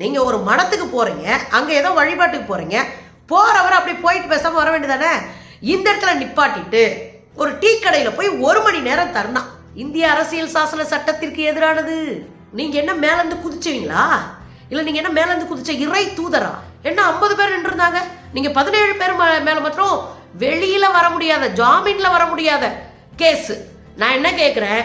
நீங்கள் ஒரு மடத்துக்கு போகிறீங்க அங்கே ஏதோ வழிபாட்டுக்கு போகிறீங்க போறவர் அப்படி போயிட்டு பேசாமல் வர வேண்டியதானே? இந்த இடத்துல நிப்பாட்டிட்டு ஒரு டீ கடையில் போய் ஒரு மணி நேரம் தரணும் இந்திய அரசியல் சாசன சட்டத்திற்கு எதிரானது. நீங்கள் என்ன மேலேருந்து குதிச்சுவீங்களா? இல்லை நீங்கள் என்ன மேலேருந்து குதிச்ச இறை தூதரா? என்ன ஐம்பது பேர் நின்றுருந்தாங்க? நீங்கள் பதினேழு பேர் மேலே மட்டும் வெளியில் வர முடியாத ஜாமீனில் வர முடியாத கேஸு. நான் என்ன கேட்குறேன்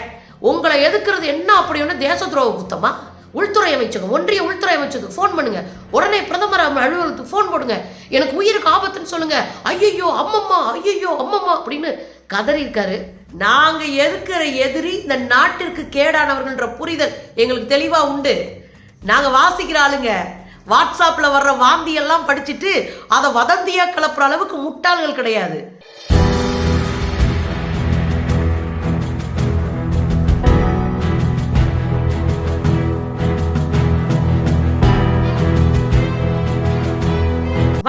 உங்களை எதுக்குறது என்ன அப்படி ஒன்று தேச துரோக குத்தமா? உள்துறை அமைச்சகம் ஒன்றிய உள்துறை அமைச்சகம் ஃபோன் பண்ணுங்க. உடனே பிரதமர் அலுவலகத்துக்கு ஃபோன் போடுங்க. எனக்கு உயிருக்கு ஆபத்துன்னு சொல்லுங்க. ஐயையோ அம்மம்மா ஐயையோ அம்மம்மா அப்படின்னு கதறி இருக்காரு நாங்க எதிர்க்கிற எதிரி இந்த நாட்டிற்கு கேடானவர்கள்ன்ற புரிதல் எங்களுக்கு தெளிவா உண்டு. நாங்க வாசிக்கிற ஆளுங்க வாட்ஸ்அப்ல வர்ற வாந்தியெல்லாம் படிச்சுட்டு அதை வதந்தியா கிளப்புற அளவுக்கு முட்டாள்கள் கிடையாது.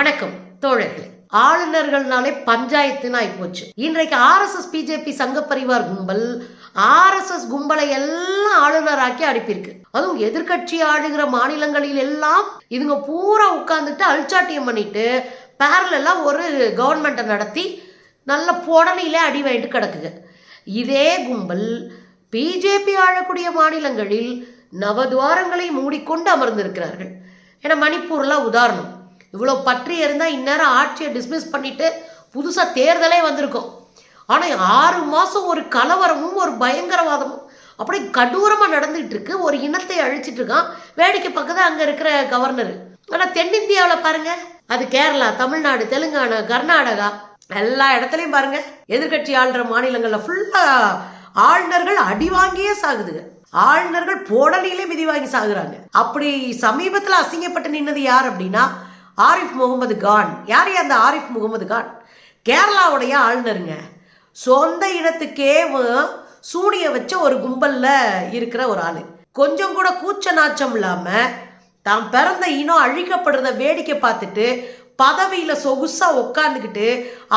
வணக்கம் தோழர்களே. ஆளுநர்கள்னாலே பஞ்சாயத்துன்னு ஆயிப்போச்சு. இன்றைக்கு ஆர்எஸ்எஸ் பிஜேபி சங்க பரிவார் கும்பல் ஆர்எஸ்எஸ் கும்பலை எல்லாம் ஆளுநராக்கி அனுப்பியிருக்கு. அதுவும் எதிர்க்கட்சி ஆளுகிற மாநிலங்களில் எல்லாம் இதுங்க பூரா உட்கார்ந்துட்டு அல்சாட்டியம் பண்ணிட்டு பேரலெல்லாம் ஒரு கவர்மெண்ட்டை நடத்தி நல்ல புடனையிலே அடி வாங்கிட்டு கிடக்குது. இதே கும்பல் பிஜேபி ஆளக்கூடிய மாநிலங்களில் நவதுவாரங்களை மூடிக்கொண்டு அமர்ந்திருக்கிறார்கள். ஏன்னா மணிப்பூர்லாம் உதாரணம். இவ்வளோ பற்றி இருந்தால் இந்நேரம் ஆட்சியை டிஸ்மிஸ் பண்ணிட்டு புதுசாக தேர்தலே வந்திருக்கும். ஆனால் ஆறு மாதம் ஒரு கலவரமும் ஒரு பயங்கரவாதமும் அப்படியே கடூரமாக நடந்துகிட்டு இருக்கு. ஒரு இனத்தை அழிச்சிட்டு இருக்கான். வேடிக்கை பக்கத்தில் அங்கே இருக்கிற கவர்னர் ஆனால் தென்னிந்தியாவில் பாருங்க அது கேரளா தமிழ்நாடு தெலுங்கானா கர்நாடகா எல்லா இடத்துலையும் பாருங்க எதிர்க்கட்சி ஆளுற மாநிலங்களில் ஃபுல்லாக ஆளுநர்கள் அடி வாங்கியே சாகுதுங்க. ஆளுநர்கள் போடலிலே மிதி வாங்கி சாகுறாங்க. அப்படி சமீபத்தில் அசிங்கப்பட்டு நின்னது யார் அப்படின்னா ஆரிஃப் முகமது கான். யார் அந்த ஆரிஃப் முகமது கான்? கேரளாவுடைய ஆளுநருங்க. சொந்த இனத்துக்கே சூனிய வச்ச ஒரு கும்பலில் இருக்கிற ஒரு ஆள். கொஞ்சம் கூட கூச்ச நாச்சம் இல்லாமல் தான் பிறந்த இனம் அழிக்கப்படுறத வேடிக்கை பார்த்துட்டு பதவியில் சொகுசாக உட்காந்துக்கிட்டு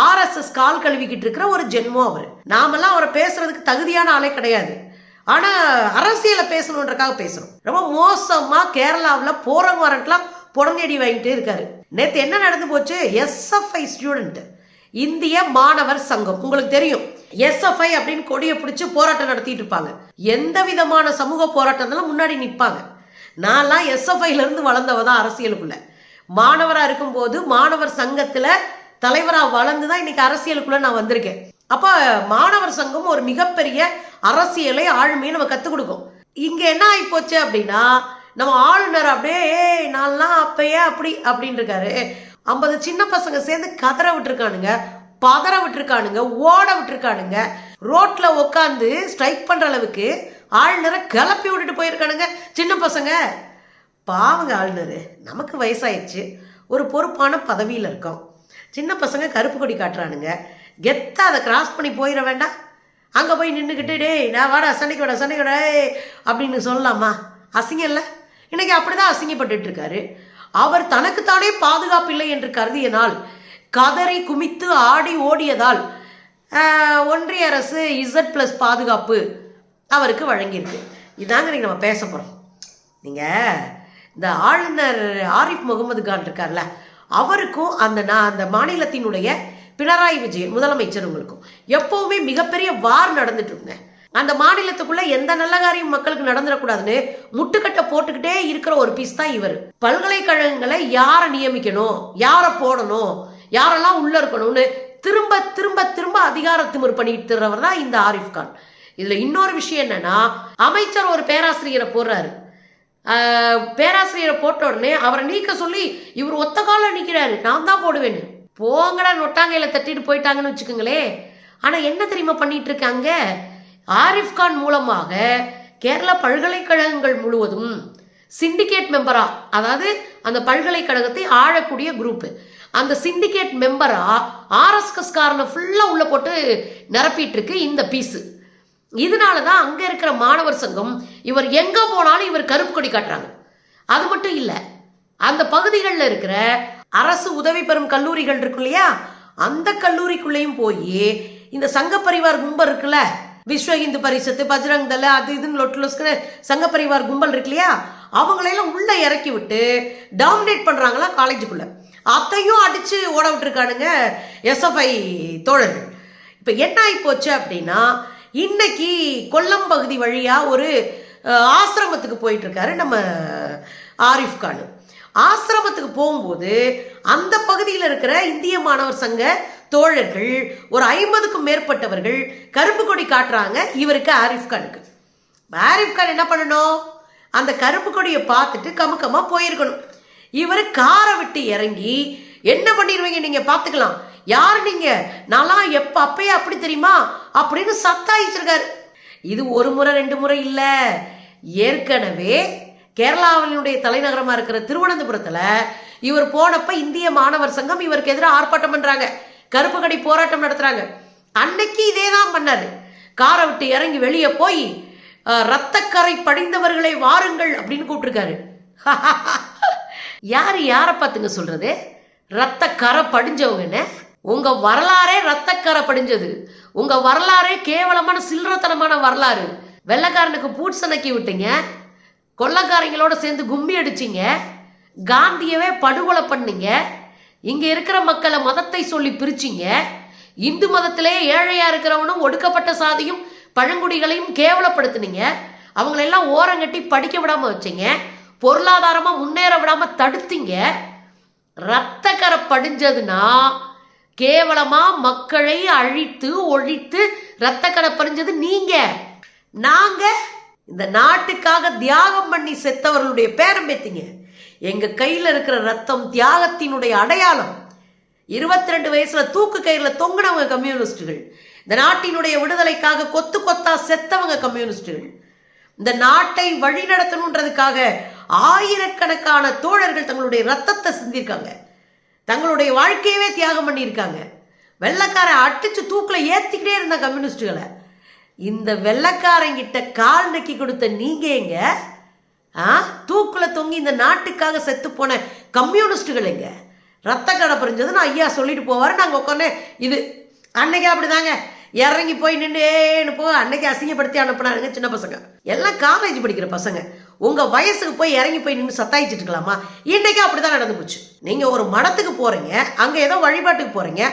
ஆர்எஸ்எஸ் கால் கழுவிக்கிட்டு இருக்கிற ஒரு ஜென்மம் அவர். நாமெல்லாம் அவரை பேசுறதுக்கு தகுதியான ஆளே கிடையாது. ஆனால் அரசியலை பேசணுன்றக்காக பேசுகிறோம் ரொம்ப மோசமாக கேரளாவில் போறவங்க வரட்டெலாம் புடங்கடி வாங்கிட்டே இருக்காரு. நேற்று என்ன நடந்து போச்சு? எஸ்எஃப்ஐ ஸ்டூடெண்ட் இந்திய மாணவர் சங்கம். உங்களுக்கு தெரியும். எஸ்எஃப்ஐ அப்படின்னு கொடியை பிடிச்சி போராட்டம் நடத்திட்டு இருப்பாங்க. எந்த விதமான சமூக போராட்டத்திலும் முன்னாடி நிற்பாங்க நான்லாம் எஸ்எஃப்ஐல இருந்து வளர்ந்தவ தான் அரசியலுக்குள்ள. மாணவராக இருக்கும்போது மாணவர் சங்கத்தில் தலைவராக வளர்ந்து தான் இன்னைக்கு அரசியலுக்குள்ள நான் வந்திருக்கேன். அப்போ மாணவர் சங்கம் ஒரு மிகப்பெரிய அரசியலை ஆளுமையை நம்ம கற்றுக் கொடுக்கும். இங்கே என்ன ஆகிப்போச்சு அப்படின்னா நம்ம ஆளுநர் அப்படியே ஏய் நான்லாம் அப்பயே அப்படி அப்படின்னு இருக்காரு ஐம்பது சின்ன பசங்க சேர்ந்து கதற விட்டுருக்கானுங்க பதற விட்டுருக்கானுங்க ஓட விட்டுருக்கானுங்க. ரோட்ல உட்காந்து ஸ்ட்ரைக் பண்ற அளவுக்கு ஆளுநரை கிளப்பி விட்டுட்டு போயிருக்கானுங்க சின்ன பசங்க. பாவங்க ஆளுநர் நமக்கு வயசாயிடுச்சு. ஒரு பொறுப்பான பதவியில் இருக்கோம். சின்ன பசங்க கருப்பு கொடி காட்டுறானுங்க. கெத்தா அதை கிராஸ் பண்ணி போயிட வேண்டாம். அங்கே போய் நின்றுக்கிட்டு டேய் நான் வாடா சண்டைக்கு வாடா சண்டைக்கு வாடா அப்படின்னு சொல்லலாமா? அசிங்கம் இல்லை? இன்னைக்கு அப்படிதான் அசிங்கப்பட்டுட்டு இருக்காரு அவர் தனக்குத்தானே பாதுகாப்பு இல்லை என்று கருதியனால் கதறி குமித்து ஆடி ஓடியதால் ஒன்றிய அரசு இசட் ப்ளஸ் பாதுகாப்பு அவருக்கு வழங்கியிருக்கு. இதாங்க நீங்கள் நம்ம பேச போகிறோம் நீங்கள் இந்த ஆளுநர் ஆரிஃப் முகமது கான் இருக்கார்ல அவருக்கும் அந்த நான் அந்த மாநிலத்தினுடைய பினராயி விஜயன் முதலமைச்சர் உங்களுக்கும் எப்போவுமே மிகப்பெரிய வார் நடந்துட்டு இருந்தேன் அந்த மாநிலத்துக்குள்ள எந்த நல்ல காரியம் மக்களுக்கு நடந்துடக்கூடாதுன்னு முட்டுக்கட்டை போட்டுக்கிட்டே இருக்கிற ஒரு பீஸ் தான் இவர். பல்கலைக்கழகங்களை யாரை நியமிக்கணும்? யாரை போடணும்? யாரெல்லாம் உள்ள இருக்கணும்னு திரும்ப திரும்ப திரும்ப அதிகார திமிர் பண்ணிட்டு தான் இந்த ஆரிஃப் கான். இதுல இன்னொரு விஷயம் என்னன்னா அமைச்சர் ஒரு பேராசிரியரை போடுறாரு. பேராசிரியரை போட்ட உடனே அவரை நீக்க சொல்லி இவர் ஒத்த காலில் நிற்கிறாரு நான் தான் போடுவேன்னு. போங்கடா நொட்டாங்கையில தட்டிட்டு போயிட்டாங்கன்னு வச்சுக்கோங்களே ஆனா என்ன தெரியுமா பண்ணிட்டு இருக்காங்க? ஆரிஃப் கான் மூலமாக கேரளா பல்கலைக்கழகங்கள் முழுவதும் சிண்டிகேட் மெம்பரா அதாவது அந்த பல்கலைக்கழகத்தை ஆழக்கூடிய குரூப் அந்த சிண்டிகேட் மெம்பரா ஆர்எஸ்எஸ் காரனை ஃபுல்லாக உள்ள போட்டு நிரப்பிட்டு இருக்கு இந்த பீஸு இதனால தான் அங்கே இருக்கிற மாணவர் சங்கம் இவர் எங்கே போனாலும் இவர் கருப்பு கொடி காட்டுறாங்க. அது மட்டும் இல்லை அந்த பகுதிகளில் இருக்கிற அரசு உதவி பெறும் கல்லூரிகள் இருக்கு இல்லையா? அந்த கல்லூரிக்குள்ளேயும் போய் இந்த சங்க பரிவார் கும்பல் இருக்குல்ல விஸ்வ இந்து பரிஷத்து பஜ்ரங் தள அது இதுன்னு லொட்டு சங்க பரிவார் கும்பல் இருக்கு இல்லையா அவங்களையெல்லாம் உள்ள இறக்கி விட்டு டாமினேட் பண்ணுறாங்களா காலேஜுக்குள்ள அத்தையும் அடித்து ஓட விட்டுருக்கானுங்க எஸ்எஃப்ஐ தோழர்கள். இப்போ என்ன ஆகி போச்சு அப்படின்னா இன்னைக்கு கொல்லம் பகுதி வழியாக ஒரு ஆசிரமத்துக்கு போயிட்டு இருக்காரு நம்ம ஆரிஃப் கான். ஆசிரமத்துக்கு போகும்போது அந்த பகுதியில் இருக்கிற இந்திய மாணவர் சங்க தோழர்கள் ஒரு ஐம்பதுக்கும் மேற்பட்டவர்கள் கருப்பு கொடி காட்டுறாங்க. இவருக்கு ஆரிஃப் கானுக்கு. ஆரிஃப் கான் என்ன பண்ணணும்? அந்த கருப்பு கொடியை பார்த்துட்டு கமுக்கமாக போயிருக்கணும். இவர் காரை விட்டு இறங்கி என்ன பண்ணிடுவீங்க நீங்கள் பார்த்துக்கலாம். யார் நீங்கள் நான்லாம் எப்போ அப்பயே அப்படி தெரியுமா? அப்படின்னு சத்தாயிச்சிருக்காரு. இது ஒரு முறை ரெண்டு முறை இல்லை. ஏற்கனவே கேரளாவினுடைய தலைநகரமா இருக்கிற திருவனந்தபுரத்துல இவர் போனப்ப இந்திய மாணவர் சங்கம் இவருக்கு எதிராக ஆர்ப்பாட்டம் பண்றாங்க. கருப்பு கடி போராட்டம் நடத்துறாங்க. அன்னைக்கு இதே தான் பண்ணாரு. காரை விட்டு இறங்கி வெளியே போய் ரத்தக்கரை படிந்தவர்களை வாருங்கள் அப்படின்னு கூப்பிட்டுருக்காரு. யார் யாரை பார்த்துங்க சொல்றது? ரத்தக்கரை படிஞ்சவங்கன்னு உங்க வரலாறே ரத்தக்கரை படிஞ்சது. உங்க வரலாறே கேவலமான சில்லறத்தனமான வரலாறு. வெள்ளைக்காரனுக்கு பூட்சனக்கி விட்டீங்க. கொள்ளக்காரங்களோட சேர்ந்து கும்மி அடிச்சிங்க. காந்தியவே படுகொலை பண்ணீங்க. இங்கே இருக்கிற மக்களை மதத்தை சொல்லி பிரிச்சிங்க. இந்து மதத்திலே ஏழையாக இருக்கிறவனும் ஒடுக்கப்பட்ட சாதியும் பழங்குடிகளையும் கேவலப்படுத்துனீங்க. அவங்களெல்லாம் ஓரங்கட்டி படிக்க விடாமல் வச்சிங்க. பொருளாதாரமாக முன்னேற விடாமல் தடுத்தீங்க. ரத்தக்கரை படிஞ்சதுன்னா கேவலமாக மக்களை அழித்து ஒழித்து ரத்தக்கரை படிஞ்சது நீங்கள் நாங்கள் இந்த நாட்டுக்காக தியாகம் பண்ணி செத்தவர்களுடைய பேரம் பேத்திங்க. எங்க கையில இருக்கிற ரத்தம் தியாகத்தினுடைய அடையாளம். இருபத்தி ரெண்டு வயசுல தூக்கு கயிறுல தொங்குனவங்க கம்யூனிஸ்டுகள். இந்த நாட்டினுடைய விடுதலைக்காக கொத்து கொத்தா செத்தவங்க கம்யூனிஸ்டுகள். இந்த நாட்டை வழிநடத்தணுன்றதுக்காக ஆயிரக்கணக்கான தோழர்கள் தங்களுடைய ரத்தத்தை சிந்திருக்காங்க. தங்களுடைய வாழ்க்கையவே தியாகம் பண்ணியிருக்காங்க. வெள்ளக்கார அட்டிச்சு தூக்கில் ஏத்திக்கிட்டே இருந்த கம்யூனிஸ்டுகளை. இந்த வெள்ளக்காரங்கிட்ட கால் நக்கி கொடுத்த நீங்க எங்க? ஆ? தூக்குல தொங்கி இந்த நாட்டுக்காக செத்து போன கம்யூனிஸ்டுகள் எங்க? ரத்த கடை பிரிஞ்சது நான் ஐயா சொல்லிட்டு போவாரு நாங்கள் உட்காந்து இது. அன்னைக்கு அப்படிதாங்க. இறங்கி போய் நின்றுன்னு போ அன்னைக்கு அசிங்கப்படுத்தி அனுப்புனாருங்க சின்ன பசங்க. எல்லாம் காலேஜ் படிக்கிற பசங்க. உங்கள் வயசுக்கு போய் இறங்கி போய் நின்று சத்தாயிச்சிட்டு இருக்கலாமா? இன்னைக்கு அப்படிதான் நடந்து போச்சு. நீங்கள் ஒரு மடத்துக்கு போகிறீங்க அங்கே ஏதோ வழிபாட்டுக்கு போகிறீங்க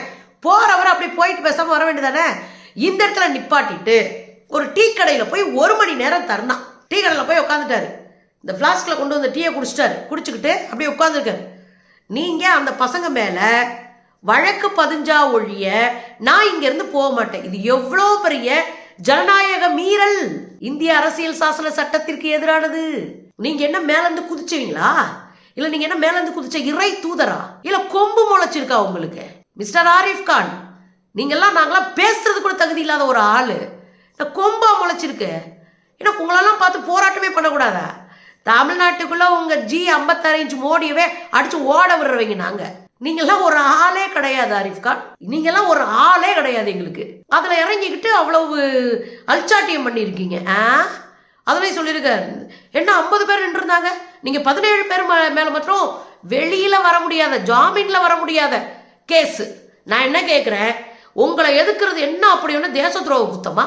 போறவர் அப்படி போயிட்டு பேசாமல் வர வேண்டியதானே? இந்த இடத்துல நிப்பாட்டிட்டு ஒரு டீ கடையில் போய் ஒரு மணி நேரம் தரணும் டீ கடையில் போய் உட்காந்துட்டாரு இந்த ஃப்ளாஸ்கில் கொண்டு வந்த டீயை குடிச்சிட்டாரு. குடிச்சுக்கிட்டு அப்படியே உட்காந்துருக்காரு நீங்கள் அந்த பசங்க மேலே வழக்கு பதிஞ்சா ஒழிய நான் இங்கேருந்து போக மாட்டேன். இது எவ்வளோ பெரிய ஜனநாயக மீறல். இந்திய அரசியல் சாசன சட்டத்திற்கு எதிரானது. நீங்கள் என்ன மேலேருந்து குதிச்சவங்களா இல்லை நீங்கள் என்ன மேலேருந்து குதிச்ச இறை தூதரா? இல்லை கொம்பு முளைச்சிருக்கா உங்களுக்கு? மிஸ்டர் ஆரிஃப் கான் நீங்கள்லாம் நாங்களாம் பேசுறது கூட தகுதி இல்லாத ஒரு ஆள். இந்த கொம்பா முளைச்சிருக்கு. ஏன்னா உங்களெல்லாம் பார்த்து போராட்டமே பண்ணக்கூடாதா? தமிழ்நாட்டுக்குள்ளே உங்கள் ஜி ஐம்பத்தாறு இன்ச் மோடியவே அடித்து ஓட விடுறவங்க நாங்கள் நீங்கெல்லாம் ஒரு ஆளே கிடையாது ஆரிஃப் கான். நீங்கெல்லாம் ஒரு ஆளே கிடையாது எங்களுக்கு. அதில் இறங்கிக்கிட்டு அவ்வளவு அல்சாட்டியம் பண்ணியிருக்கீங்க ஆ? அதுலயும் சொல்லியிருக்காரு. என்ன ஐம்பது பேர் நின்றுருந்தாங்க? நீங்கள் பதினேழு பேர் மே- மட்டும் வெளியில் வர முடியாத ஜாமீனில் வர முடியாத கேஸு. நான் என்ன கேட்குறேன் உங்களை எதுக்குறது? என்ன அப்படி ஒன்று தேச துரோக குத்தமா?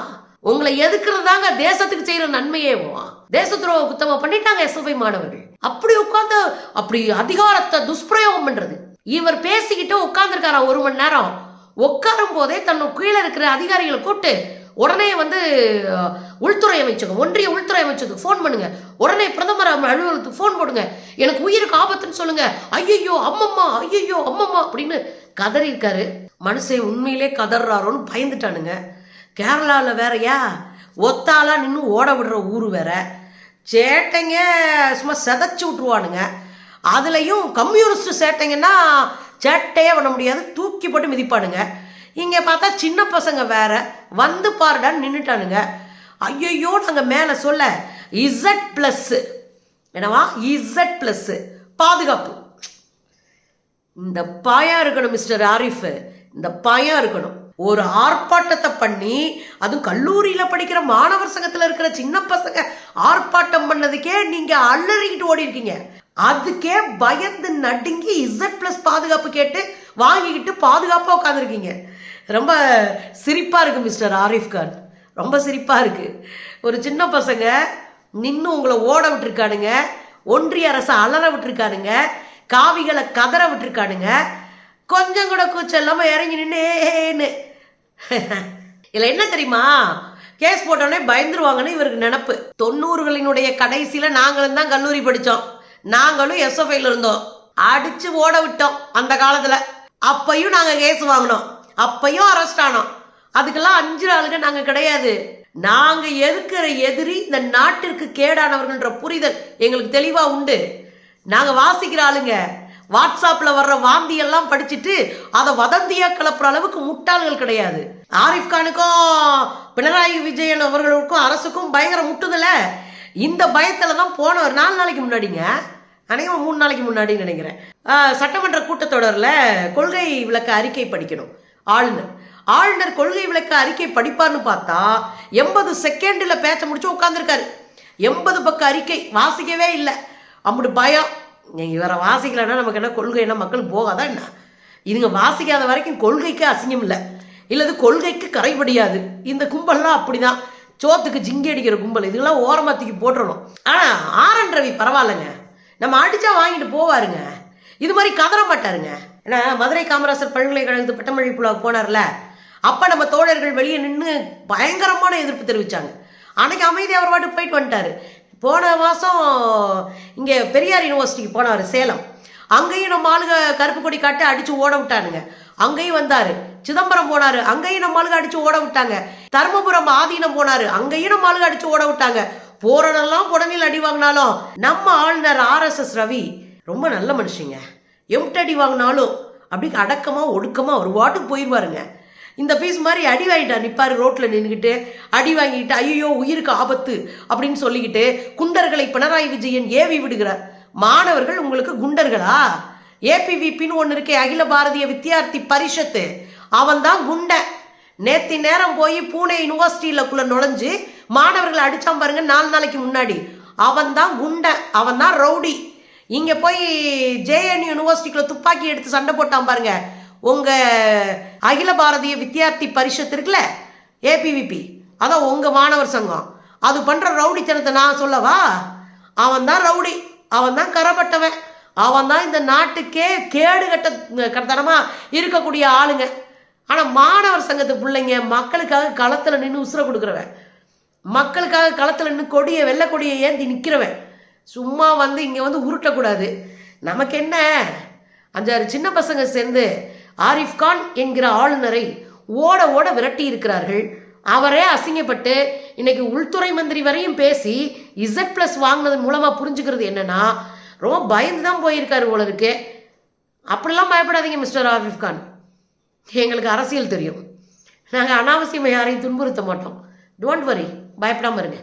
உங்களை எதுக்குறது தாங்க தேசத்துக்கு செய்யற நன்மையே தேச துரோக குத்தமா பண்ணிட்டாங்க எஸ்எஃப்ஐ மாணவர்கள். அப்படி உட்காந்து அப்படி அதிகாரத்தை துஷ்பிரயோகம் பண்றது. இவர் பேசிக்கிட்டு உட்காந்துருக்காரா ஒரு மணி நேரம்? உட்காரும் போதே தன் கீழே இருக்கிற அதிகாரிகளை கூப்பிட்டு உடனே வந்து உள்துறை அமைச்சகம் ஒன்றிய உள்துறை அமைச்சதுக்கு ஃபோன் பண்ணுங்க. உடனே பிரதமர் அலுவலகத்துக்கு ஃபோன் போடுங்க. எனக்கு உயிருக்கு ஆபத்துன்னு சொல்லுங்க. ஐயையோ அம்மம்மா ஐயையோ அம்மம்மா அப்படின்னு கதறி இருக்காரு. மனுஷன் உண்மையிலே கதறாரோன்னு பயந்துட்டானுங்க. கேரளாவில் வேறயா? ஒத்தாலாம் நின்று ஓட விடுற ஊர் வேற. சேட்டைங்க சும்மா செதைச்சு விட்ருவானுங்க அதுலேயும் கம்யூனிஸ்ட் சேட்டைங்கன்னா சேட்டையே பண்ண முடியாது தூக்கி போட்டு மிதிப்பானுங்க. இங்கே பார்த்தா சின்ன பசங்க வேற வந்து பாருடான்னு நின்றுட்டானுங்க ஐயையோ நாங்கள் மேலே சொல்ல இசட் ப்ளஸ்ஸு என்னவா? இசட் ப்ளஸ்ஸு பாதுகாப்பு. இந்த பாயா இருக்கணும் மிஸ்டர் ஆரிஃபு. இந்த பயம் இருக்கணும். ஒரு ஆர்ப்பாட்டத்தை பண்ணி அதுவும் கல்லூரியில் படிக்கிற மாணவர் சங்கத்தில் இருக்கிற சின்ன பசங்க ஆர்ப்பாட்டம் பண்ணதுக்கே நீங்கள் அலறிக்கிட்டு ஓடி இருக்கீங்க அதுக்கே பயந்து நடுங்கி இசட் பிளஸ் பாதுகாப்பு கேட்டு வாங்கிக்கிட்டு பாதுகாப்பாக உட்காந்துருக்கீங்க ரொம்ப சிரிப்பாக இருக்கு மிஸ்டர் ஆரிஃப் கான். ரொம்ப சிரிப்பாக இருக்கு. ஒரு சின்ன பசங்க நின்று உங்களை ஓட விட்டுருக்கானுங்க. ஒன்றிய அரசை அலற விட்டுருக்கானுங்க. காவிகளை கதற விட்டுருக்கானுங்க. கொஞ்சம் கூட கூச்சம் இல்லாமல் இறங்கி நின்னேன்னு. இதில் என்ன தெரியுமா? கேஸ் போட்டோடனே பயந்துருவாங்கன்னு இவருக்கு நினப்பு. தொண்ணூறுகளினுடைய கடைசியில் நாங்களும் தான் கல்லூரி படித்தோம் நாங்களும் எஸ்எஃப்ஐல இருந்தோம். அடித்து ஓட விட்டோம் அந்த காலத்தில். அப்பையும் நாங்கள் கேஸ் வாங்கினோம். அப்பையும் அரெஸ்ட் ஆனோம். அதுக்கெல்லாம் அஞ்சு ஆளுங்க நாங்கள் கிடையாது. நாங்கள் எதிர்க்கிற எதிரி இந்த நாட்டிற்கு கேடானவர்கள்ன்ற புரிதல் எங்களுக்கு தெளிவாக உண்டு. நாங்கள் வாசிக்கிற ஆளுங்க. வாட்ஸ்அப்பில் வர்ற வாந்தி எல்லாம் படிச்சுட்டு அதை வதந்தியாக கிளப்புற அளவுக்கு முட்டாள்கள் கிடையாது. ஆரிஃப் கானுக்கும் பினராயி விஜயன் அவர்களுக்கும் அரசுக்கும் பயங்கர முட்டுதல. இந்த பயத்தில் தான் போன ஒரு நாலு நாளைக்கு முன்னாடிங்க அநேகமாக மூணு நாளைக்கு முன்னாடி நினைக்கிறேன். சட்டமன்ற கூட்டத்தொடரில் கொள்கை விளக்க அறிக்கை படிக்கணும். ஆளுநர். ஆளுநர் கொள்கை விளக்க அறிக்கை படிப்பார்னு பார்த்தா எண்பது செகண்டில் பேச்ச முடிச்சு உட்காந்துருக்காரு எண்பது பக்க அறிக்கை வாசிக்கவே இல்லை. அப்படி பயம். நீங்கள் இவரை வாசிக்கலைன்னா நமக்கு என்ன கொள்கை என்ன மக்கள் போகாதா என்ன? இதுங்க வாசிக்காத வரைக்கும் கொள்கைக்கு அசிங்கம் இல்லை. இல்லது கொள்கைக்கு கரைபடியாது. இந்த கும்பல்லாம் அப்படிதான். சோத்துக்கு ஜிங்கி அடிக்கிற கும்பல். இதுக்கெல்லாம் ஓரமாக தூக்கி போட்டுறணும். ஆனால் ஆர்என் ரவி பரவாயில்லைங்க. நம்ம அடித்தா வாங்கிட்டு போவாருங்க. இது மாதிரி கதற மாட்டாருங்க. ஏன்னா மதுரை காமராசர் பல்கலைக்கழகத்து பட்டமளிப்பு போனார்ல. அப்போ நம்ம தோழர்கள் வெளியே நின்று பயங்கரமான எதிர்ப்பு தெரிவித்தாங்க அன்னைக்கு அமைதி அவர் பாட்டு போயிட்டு வந்துட்டாரு. போன மாதம் இங்கே பெரியார் யூனிவர்சிட்டிக்கு போனார் சேலம். அங்கேயும் நம்ம ஆளுங்க கருப்பு கொடி காட்டி அடித்து ஓட விட்டானுங்க. அங்கேயும் வந்தார். சிதம்பரம் போனார். அங்கேயும் நம்ம ஆளுங்க அடித்து ஓட விட்டாங்க. தருமபுரம் ஆதீனம் போனார். அங்கேயும் நம்ம ஆளுங்க அடித்து ஓட விட்டாங்க. போறதெல்லாம் உடனே அடி வாங்கினாலும் நம்ம ஆளுநர் ஆர்எஸ்எஸ் ரவி ரொம்ப நல்ல மனுஷங்க. எம்டடி அடி வாங்கினாலும் அப்படி அடக்கமாக ஒடுக்கமாக ஒரு வாட்டுக்கு போயிடுவாருங்க இந்த பீஸ் மாதிரி அடி வாங்கிட்டார் நிற்பார் ரோட்டில் நின்றுக்கிட்டு அடி வாங்கிட்டு ஐயோ உயிருக்கு ஆபத்து அப்படின்னு சொல்லிக்கிட்டு குண்டர்களை பினராயி விஜயன் ஏவி விடுகிறார். மாணவர்கள் உங்களுக்கு குண்டர்களா? ஏபிவிபின்னு ஒன்று இருக்கே அகில பாரதிய வித்தியார்த்தி பரிஷத்து. அவன் தான் குண்டை. நேத்தி நேரம் போய் பூனே யூனிவர்சிட்டியிலக்குள்ள நுழைஞ்சு மாணவர்களை அடித்தான் பாருங்க நாலு நாளைக்கு முன்னாடி. அவன் தான் குண்டை அவன் தான் ரவுடி. இங்கே போய் ஜேஎன் யூனிவர்சிட்டிக்குள்ள துப்பாக்கி எடுத்து சண்டை போட்டான் பாருங்க. உங்கள் அகில பாரதிய வித்தியார்த்தி பரிஷத் இருக்குல்ல? ஏபிவிபி அதான் உங்கள் மாணவர் சங்கம். அது பண்ணுற ரவுடித்தனத்தை நான் சொல்லவா? அவன் தான் ரவுடி. அவன் தான் கரப்பட்டவன். அவன் தான் இந்த நாட்டுக்கே கேடு கட்ட கட்டத்தனமாக இருக்கக்கூடிய ஆளுங்க. ஆனால் மாணவர் சங்கத்து பிள்ளைங்க மக்களுக்காக களத்தில் நின்று உசுர கொடுக்குறவன். மக்களுக்காக களத்தில் நின்று கொடியை வெள்ளை கொடியை ஏந்தி நிற்கிறவன் சும்மா வந்து இங்கே வந்து உருட்டக்கூடாது. நமக்கு என்ன? அஞ்சாறு சின்ன பசங்க சேர்ந்து ஆரிஃப் கான் என்கிற ஆளுநரை ஓட ஓட விரட்டி இருக்கிறார்கள் அவரே அசிங்கப்பட்டு இன்னைக்கு உள்துறை மந்திரி வரையும் பேசி இசட் ப்ளஸ் வாங்கினது மூலமாக புரிஞ்சுக்கிறது என்னன்னா ரொம்ப பயந்து தான் போயிருக்காரு போல இருக்கு. அப்படிலாம் பயப்படாதீங்க மிஸ்டர் ஆரிஃப் கான். எங்களுக்கு அரசியல் தெரியும். நாங்கள் அனாவசியமாக யாரையும் துன்புறுத்த மாட்டோம். டோன்ட் வரி பயப்படாமல் இருங்க.